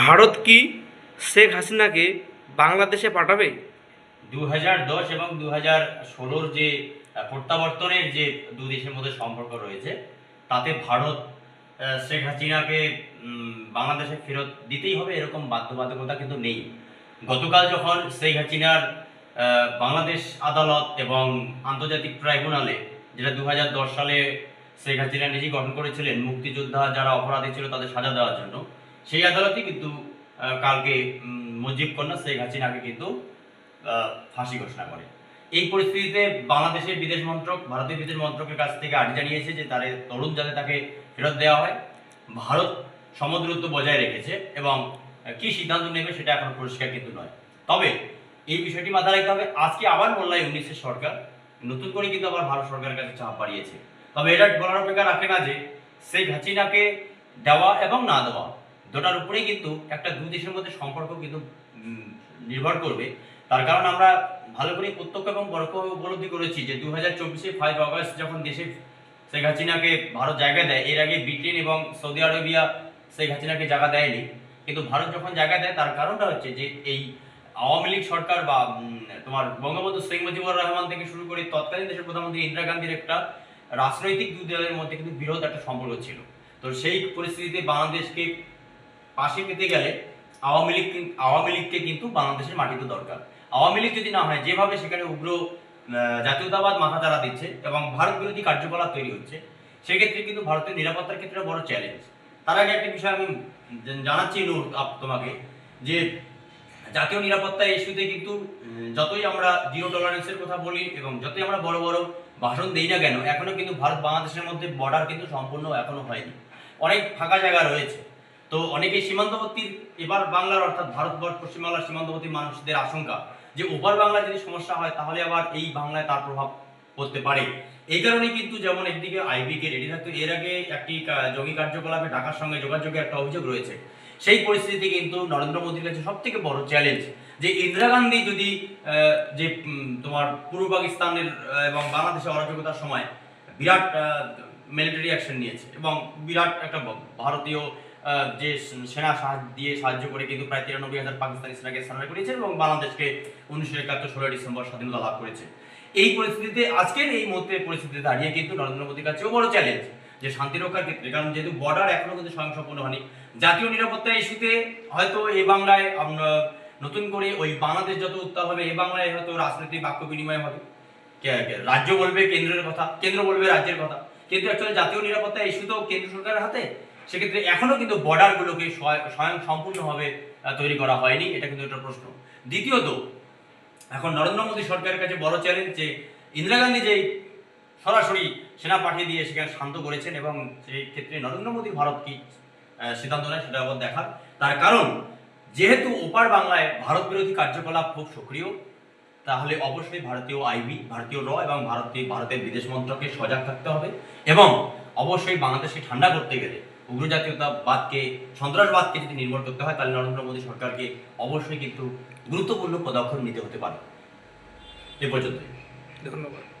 ভারত কি শেখ হাসিনাকে বাংলাদেশে পাঠাবে? দু দশ এবং দু হাজার ষোলোর যে প্রত্যাবর্তনের যে দু দেশের মধ্যে সম্পর্ক রয়েছে, তাতে ভারত শেখ হাসিনাকে বাংলাদেশে ফেরত দিতেই হবে এরকম বাধ্যবাধকতা কিন্তু নেই। গতকাল যখন শেখ হাসিনার বাংলাদেশ আদালত এবং আন্তর্জাতিক ট্রাইব্যুনালে, যেটা দু হাজার দশ সালে শেখ হাসিনা নিজেই গঠন করেছিলেন, মুক্তিযোদ্ধা যারা অপরাধী ছিল তাদের সাজা দেওয়ার জন্য সেই আদালতই কিন্তু কালকে মুজিব কন্যা শেখ হাসিনাকে কিন্তু ফাঁসি ঘোষণা করে। এই পরিস্থিতিতে বাংলাদেশের বিদেশ মন্ত্রক, ভারতীয় বিদেশ মন্ত্রকের কাছ থেকে আর্জি জানিয়েছে যে তার তরুণ যাতে তাকে ফেরত দেওয়া হয়। ভারত সমদূরত্ব বজায় রেখেছে এবং কি সিদ্ধান্ত নেবে সেটা এখন পরিষ্কার কিন্তু নয়। তবে এই বিষয়টি মাথায় রাখতে হবে, আজকে আবার মোল্লা ইউনিসের সরকার নতুন করে কিন্তু আবার ভারত সরকারের কাছে চাপ বাড়িয়েছে। তবে এটা বলার অপেক্ষা রাখে না যে শেখ হাসিনাকে দেওয়া এবং না দেওয়া দুটার উপরেই কিন্তু একটা দুই দেশের মধ্যে সম্পর্ক কিন্তু নির্ভর করবে। তার কারণ আমরা ভালো করে প্রত্যক্ষ এবং পরোক্ষভাবে উপলব্ধি করেছি যে দু হাজার চব্বিশে ফাইভ আগস্ট যখন দেশে শেখ হাসিনাকে ভারত জায়গা দেয়, এর আগে ব্রিটেন এবং সৌদি আরবিয়া শেখ হাসিনাকে জায়গা দেয়নি। কিন্তু ভারত যখন জায়গা দেয়, তার কারণটা হচ্ছে যে এই আওয়ামী লীগ সরকার বা তোমার বঙ্গবন্ধু শেখ মুজিবুর রহমান থেকে শুরু করে তৎকালীন দেশের প্রধানমন্ত্রী ইন্দিরা গান্ধীর একটা রাজনৈতিক দুই দলের মধ্যে কিন্তু বিরোধ একটা সম্পর্ক ছিল। তো সেই পরিস্থিতিতে বাংলাদেশকে পাশে পেতে গেলে আওয়ামী লীগ আওয়ামী লীগকে কিন্তু বাংলাদেশের মাটিতে দরকার। আওয়ামী লীগ যদি না হয়, যেভাবে সেখানে উগ্র জাতীয়তাবাদ মাথাচাড়া দিচ্ছে এবং ভারত বিরোধী কার্যকলাপ তৈরি হচ্ছে, সেক্ষেত্রে কিন্তু ভারতের নিরাপত্তার ক্ষেত্রে বড় চ্যালেঞ্জ তার আগে একটা বিষয় আমি জানাচ্ছি নূর তোমাকে, যে জাতীয় নিরাপত্তা ইস্যুতে কিন্তু যতই আমরা জিরো টলারেন্সের কথা বলি এবং যতই আমরা বড় বড় ভাষণ দিই না কেন, এখনও কিন্তু ভারত বাংলাদেশের মধ্যে বর্ডার কিন্তু সম্পূর্ণ এখনও হয়নি। অনেক ফাঁকা জায়গা রয়েছে। তো অনেকে সীমান্তবর্তী, এবার বাংলার অর্থাৎ ভারতবর্ষ, পশ্চিমবাংলার সীমান্তবর্তী মানুষদের আশঙ্কা যে ওপার বাংলায় যদি সমস্যা হয়, তাহলে আবার এই বাংলায় তার প্রভাব পড়তে পারে। এই কারণে কিন্তু যেমন একদিকে আইবিকে রেডি থাকতো, এর আগে একটি জঙ্গি কার্যকলাপে ঢাকার সঙ্গে যোগাযোগের একটা অভিযোগ রয়েছে। সেই পরিস্থিতি কিন্তু নরেন্দ্র মোদীর কাছে সব থেকে বড় চ্যালেঞ্জ যে ইন্দিরা গান্ধী যদি যে তোমার পূর্ব পাকিস্তানের এবং বাংলাদেশের অরাজকতার সময় বিরাট মিলিটারি অ্যাকশন নিয়েছে এবং বিরাট একটা ভারতীয় যে সেনা সাহায্য দিয়ে সাহায্য করে কিন্তু প্রায় তিরানব্বই হাজার পাকিস্তানি সেনাকে সারেন্ডার করেছে এবং বাংলাদেশকে উনিশশো একাত্তর ষোলোই ডিসেম্বর স্বাধীনতা লাভ করেছে। এই পরিস্থিতিতে, আজকের এই মুহূর্তে পরিস্থিতিতে দাঁড়িয়ে কিন্তু নরেন্দ্র মোদীর কাছেও বড় চ্যালেঞ্জ যে শান্তি রক্ষার ক্ষেত্রে, কারণ যেহেতু বর্ডার এখনও কিন্তু স্বয়ংসম্পূর্ণ হয়নি। জাতীয় নিরাপত্তা ইস্যুতে হয়তো এই বাংলায় আমরা নতুন করে ওই বাংলাদেশ যত উত্তাপ হবে, এ বাংলায় হয়তো রাজনৈতিক বাক্য বিনিময় হবে। রাজ্য বলবে কেন্দ্রের কথা, কেন্দ্র বলবে রাজ্যের কথা। কিন্তু অ্যাকচুয়ালি জাতীয় নিরাপত্তা ইস্যু তো কেন্দ্র সরকারের হাতে। সেক্ষেত্রে এখনও কিন্তু বর্ডারগুলোকে স্বয়ং সম্পূর্ণভাবে তৈরি করা হয়নি, এটা কিন্তু একটা প্রশ্ন। দ্বিতীয়ত, এখন নরেন্দ্র মোদী সরকারের কাছে বড় চ্যালেঞ্জ যে ইন্দিরা গান্ধী যে সরাসরি সেনা পাঠিয়ে দিয়ে সেখানে শান্ত করেছেন এবং সেই ক্ষেত্রে নরেন্দ্র মোদী ভারত কি সিদ্ধান্ত নেয় সেটা আবার দেখার। তার কারণ, যেহেতু ওপার বাংলায় ভারত বিরোধী কার্যকলাপ খুব সক্রিয়, তাহলে অবশ্যই ভারতীয় আইবি ভারতীয় র এবং ভারতীয় ভারতের বিদেশ মন্ত্রকে সজাগ থাকতে হবে এবং অবশ্যই বাংলাদেশকে ঠান্ডা করতে গেলে উগ্র জাতীয়তাবাদকে সন্ত্রাসবাদকে যদি নির্মূল করতে হয়, তাহলে নরেন্দ্র মোদী সরকারকে অবশ্যই কিন্তু গুরুত্বপূর্ণ পদক্ষেপ নিতে হতে পারে। এ পর্যন্ত ধন্যবাদ।